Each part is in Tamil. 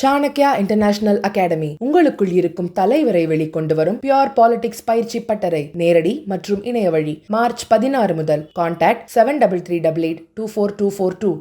Chanakya international academy. உங்களுக்குள் இருக்கும் தலைவரை வெளிக்கொண்டு வரும் பியோர் பாலிடிக்ஸ் பயிற்சி பட்டறை. நேரடி மற்றும் இணைய வழி. மார்ச் பதினாறு முதல். Contact seven double three double eight two four two four two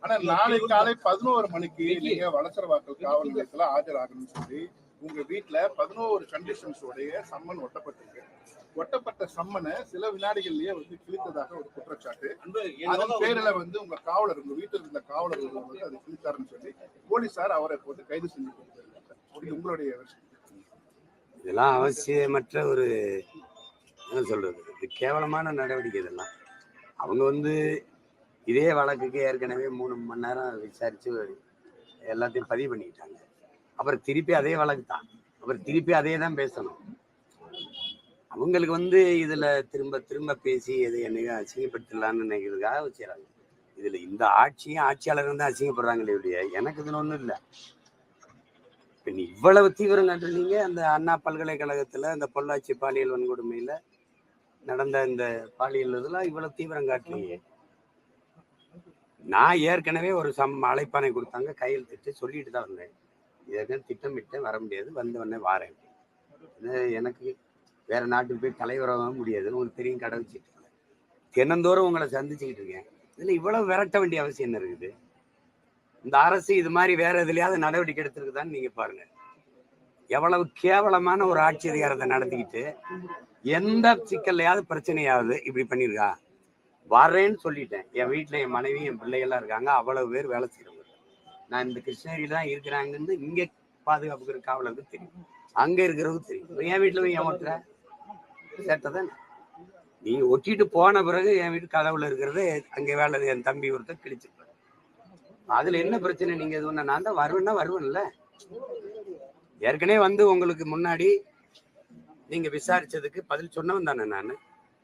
ஆனா நாளை காலை பதினோரு மணிக்கு நீங்க வளசரவாக்கல் காவல் நிலையத்துல ஆஜராகணும்னு சொல்லி உங்க வீட்டுல பதினோரு கண்டிஷன்ஸ் உடைய சம்மன் ஒட்டப்பட்டிருக்கு. ஒட்டப்பட்ட சம்மனை சில வினாடிகள்லயே வந்து கிழித்ததாக ஒரு குற்றச்சாட்டு. அதன் பேரில வந்து உங்க காவலர் உங்க வீட்டில் இருந்த காவலர் வந்து அதை கிழித்தாருன்னு சொல்லி போலீசார் அவரை போட்டு கைது செஞ்சு கொடுத்திருக்காங்க. இது உங்களுடைய இதெல்லாம் அவசியமற்ற ஒரு என்ன சொல்றது? இது கேவலமான நடவடிக்கை இதெல்லாம். அவங்க வந்து இதே வழக்குக்கு ஏற்கனவே மூணு மணி நேரம் விசாரிச்சு எல்லாத்தையும் பதிவு பண்ணிக்கிட்டாங்க. அப்புறம் திருப்பி அதே வழக்கு தான். அப்புறம் திருப்பி அதே தான் பேசணும். அவங்களுக்கு வந்து இதுல திரும்ப திரும்ப பேசி எதை என்னையும் அசிங்கப்படுத்தலான்னு நினைக்கிறதுக்காக வச்சுறாங்க இதுல இந்த ஆட்சியும் ஆட்சியாளர் தான் அசிங்கப்படுறாங்களே ஒழிய எனக்கு இதுன்னு ஒன்றும் இல்லை. நீ இவ்வளவு தீவிரம் கண்டுனீங்க அந்த அண்ணா பல்கலைக்கழகத்துல அந்த பொள்ளாச்சி பாலியல் வன்கொடுமையில நடந்த இந்த பாலியல் இதெல்லாம் இவ்வளவு தீவிரம் காட்டலையே நான் ஏற்கனவே ஒரு சம் அழைப்பானை கொடுத்தாங்க கையெழுத்திட்டு சொல்லிட்டு தான் வந்தேன். இதற்கு திட்டமிட்டு வர முடியாது. வந்த உடனே வாரேன். எனக்கு வேற நாட்டுக்கு போய் தலைவராக முடியாது. உங்களுக்கு தெரியும் கடை வச்சுட்டு தினந்தோறும் உங்களை சந்திச்சுக்கிட்டு இருக்கேன். இதுல இவ்வளவு விரட்ட வேண்டிய அவசியம் என்ன இருக்குது? இந்த அரசு இது மாதிரி வேற எதுலையாவது நடவடிக்கை எடுத்திருக்குதான்னு நீங்க பாருங்க. எவ்வளவு கேவலமான ஒரு ஆட்சி அதிகாரத்தை நடத்திக்கிட்டு எந்த சிக்கல்லையாவது பிரச்சனையாவது இப்படி பண்ணியிருக்கா? வரேன்னு சொல்லிட்டேன். என் வீட்டில் என் மனைவி என் பிள்ளைகள்லாம் இருக்காங்க. அவ்வளவு பேர் வேலை செய்யறவங்க. நான் இந்த கிருஷ்ணகிரியில தான் இருக்கிறாங்கன்னு இங்கே பாதுகாப்புக்கிற காவலருக்கு தெரியும். அங்கே இருக்கிறவங்க தெரியும். என் வீட்டில் போய் ஏன் ஓட்டுற சேட்டை தானே? நீ ஒட்டிட்டு போன பிறகு என் வீட்டு கதவுல இருக்கிறது அங்கே வேலை என் தம்பி ஒருத்தர் கிழிச்சிருப்பாரு. அதுல என்ன பிரச்சனை? நீங்க இது ஒண்ணு நான் தான் வருவேன்னா வருவேன்ல. ஏற்கனவே வந்து உங்களுக்கு முன்னாடி நீங்க விசாரிச்சதுக்கு பதில் சொன்னவன் தானே நான்.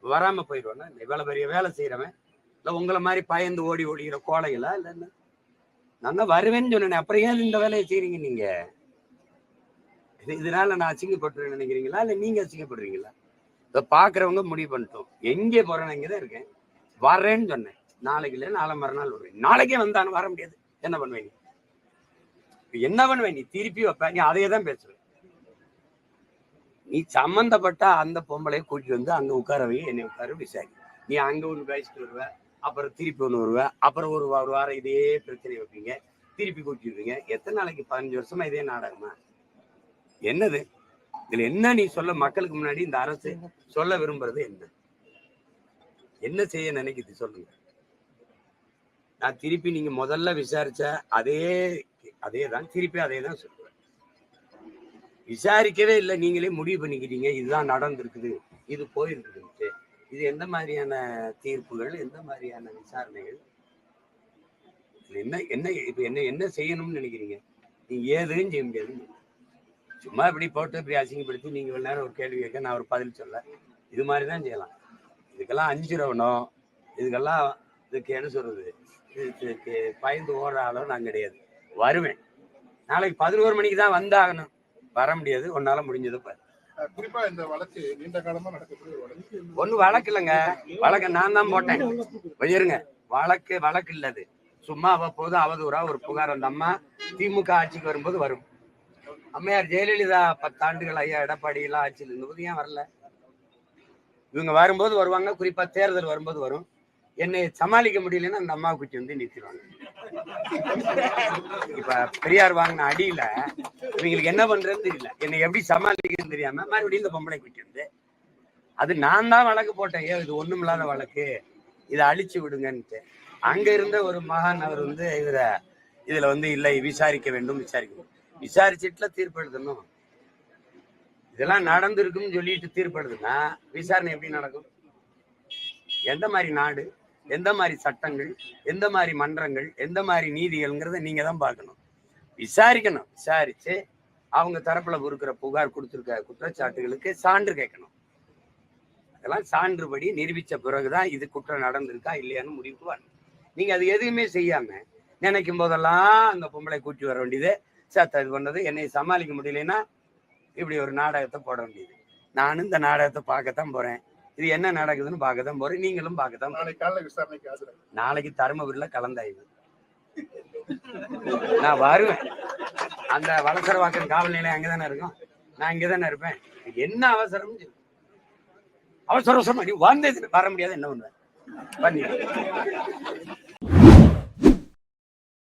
வராம போயிடுவேன்னா இவ்வளவு பெரிய வேலை செய்யறவன் இல்லை உங்களை மாதிரி பயந்து ஓடி ஓடிக்கிற கோலைகளா இல்லை என்ன? நான் தான் வருவேன்னு சொன்னேன். அப்புறம் ஏன் இந்த வேலையை செய்றீங்க நீங்க? இது இதனால நான் அசிங்கப்பட்டுருன்னு நினைக்கிறீங்களா? இல்லை நீங்க அசிங்கப்படுறீங்களா? இதை பாக்குறவங்க முடிவு பண்ணிட்டோம். எங்கே போறேன் இங்கே தான் இருக்கேன். வரேன்னு சொன்னேன். நாளைக்கு இல்லை நாளை மறுநாள் வருவேன். நாளைக்கே வந்தான்னு வர முடியாது. என்ன பண்ணுவேன் நீ? என்ன பண்ணுவேன் நீ? திருப்பி வைப்ப. நீ அதையே தான் பேசுவேன். நீ சம்மந்தப்பட்ட அந்த பொம்பளைய கூட்டிட்டு வந்து அங்க உட்கார என்னை உட்கார விசாரி. நீ அங்க ஒன்று பேசிட்டு வருவ. அப்புறம் திருப்பி ஒன்று வருவேன். அப்புறம் ஒரு ஒரு வாரம் இதே பிரச்சனை வைப்பீங்க. திருப்பி கூட்டிடுவீங்க எத்தனை நாளைக்கு? பதினஞ்சு வருஷமா இதே நாடகமா? என்னது? இதுல என்ன நீ சொல்ல மக்களுக்கு முன்னாடி இந்த அரசு சொல்ல விரும்புறது என்ன? என்ன செய்ய நினைக்குது சொல்லுங்க. நான் திருப்பி நீங்க முதல்ல விசாரிச்ச அதே அதே தான் திருப்பி அதே தான் சொல்லுவேன். விசாரிக்கவே இல்லை. நீங்களே முடிவு பண்ணிக்கிட்டீங்க இதுதான் நடந்திருக்குது. இது போயிருக்குது இது எந்த மாதிரியான தீர்ப்புகள் எந்த மாதிரியான விசாரணைகள்? என்ன என்ன இப்ப என்ன என்ன செய்யணும்னு நினைக்கிறீங்க? நீங்க ஏதும் செய்ய முடியாது. சும்மா இப்படி போட்டு இப்படி அசிங்கப்படுத்தி நீங்க இவ்வளவு நேரம் ஒரு கேள்வி கேட்க நான் ஒரு பதில் சொல்ல. இது மாதிரி தான் செய்யலாம். இதுக்கெல்லாம் அஞ்சுறவனோ இதுக்கெல்லாம் இதுக்கு என்ன சொல்றது? இதுக்கு பயந்து ஓடுற அளவு நான் கிடையாது. வருவேன். நாளைக்கு பதினோரு மணிக்கு தான் வந்தாகணும். வர முடியாது. உன்னால முடிஞ்சது பாரு. குறிப்பா இந்த வழக்கு நீண்ட காலமா நடக்கக்கூடிய வழக்கு. ஒண்ணு வழக்கு இல்லைங்க. வழக்க நான் தான் போட்டேன். வயிறுங்க வழக்கு வழக்கு இல்லது. சும்மா அவ்வப்போது அவதூறா ஒரு புகார் அந்த அம்மா திமுக ஆட்சிக்கு வரும்போது வரும். அம்மையார் ஜெயலலிதா பத்தாண்டுகள் ஐயா எடப்பாடி எல்லாம் ஆட்சியில் இருந்தபோது ஏன் வரல? இவங்க வரும்போது வருவாங்க. குறிப்பா தேர்தல் வரும்போது வரும். என்னை சமாளிக்க முடியலன்னா அந்த அம்மாவை குச்சி வந்து நிறுத்திடுவாங்க. இப்ப பெரியார் வாங்கின அடியில இவங்களுக்கு என்ன பண்றதுன்னு தெரியல. என்னை எப்படி சமாளிக்கிறதுன்னு தெரியாம மறுபடியும் இந்த பொம்பளை குட்டி அது நான் தான் வழக்கு போட்டேன். ஏன் இது ஒண்ணுமில்லாத வழக்கு. இதை அழிச்சு விடுங்கன்ட்டு. அங்க இருந்த ஒரு மகான் அவர் வந்து இவர இதுல வந்து இல்லை விசாரிக்க வேண்டும் விசாரிக்க விசாரிச்சுட்டுல தீர்ப்பு எழுதணும் இதெல்லாம் நடந்திருக்குன்னு சொல்லிட்டு தீர்ப்படுதுன்னா விசாரணை எப்படி நடக்கும்? எந்த மாதிரி நாடு எந்த மாதிரி சட்டங்கள் எந்த மாதிரி மன்றங்கள் எந்த மாதிரி நீதிகள்ங்கிறத நீங்க தான் பார்க்கணும். விசாரிக்கணும். விசாரிச்சு அவங்க தரப்புல கொடுக்குற புகார் கொடுத்துருக்க குற்றச்சாட்டுகளுக்கு சான்று கேட்கணும். அதெல்லாம் சான்றுபடி நிரூபிச்ச பிறகுதான் இது குற்றம் நடந்திருக்கா இல்லையான்னு முடிவுக்கு வரணும். நீங்க அது எதுவுமே செய்யாம நினைக்கும் போதெல்லாம் அந்த பொம்பளை கூட்டி வர வேண்டியது சேத்த இது பண்ணது என்னை சமாளிக்க முடியலன்னா இப்படி ஒரு நாடகத்தை போட வேண்டியது. நானும் இந்த நாடகத்தை பார்க்கத்தான் போறேன். இது என்ன நடக்குதுன்னு பார்க்கத்தான் போறேன். நீங்களும் பார்க்கத்தான் நாளைக்கு தருமபுரியில கலந்தாய்வு. நான் வருவேன். அந்த வளசரவாக்கம் காவல் நிலையம் அங்கதானே இருக்கும். நான் இங்கதானே இருப்பேன். என்ன அவசரம் அவசர அவசரமா நீ வந்தது வர முடியாது என்ன பண்ணுவேன் பண்ணி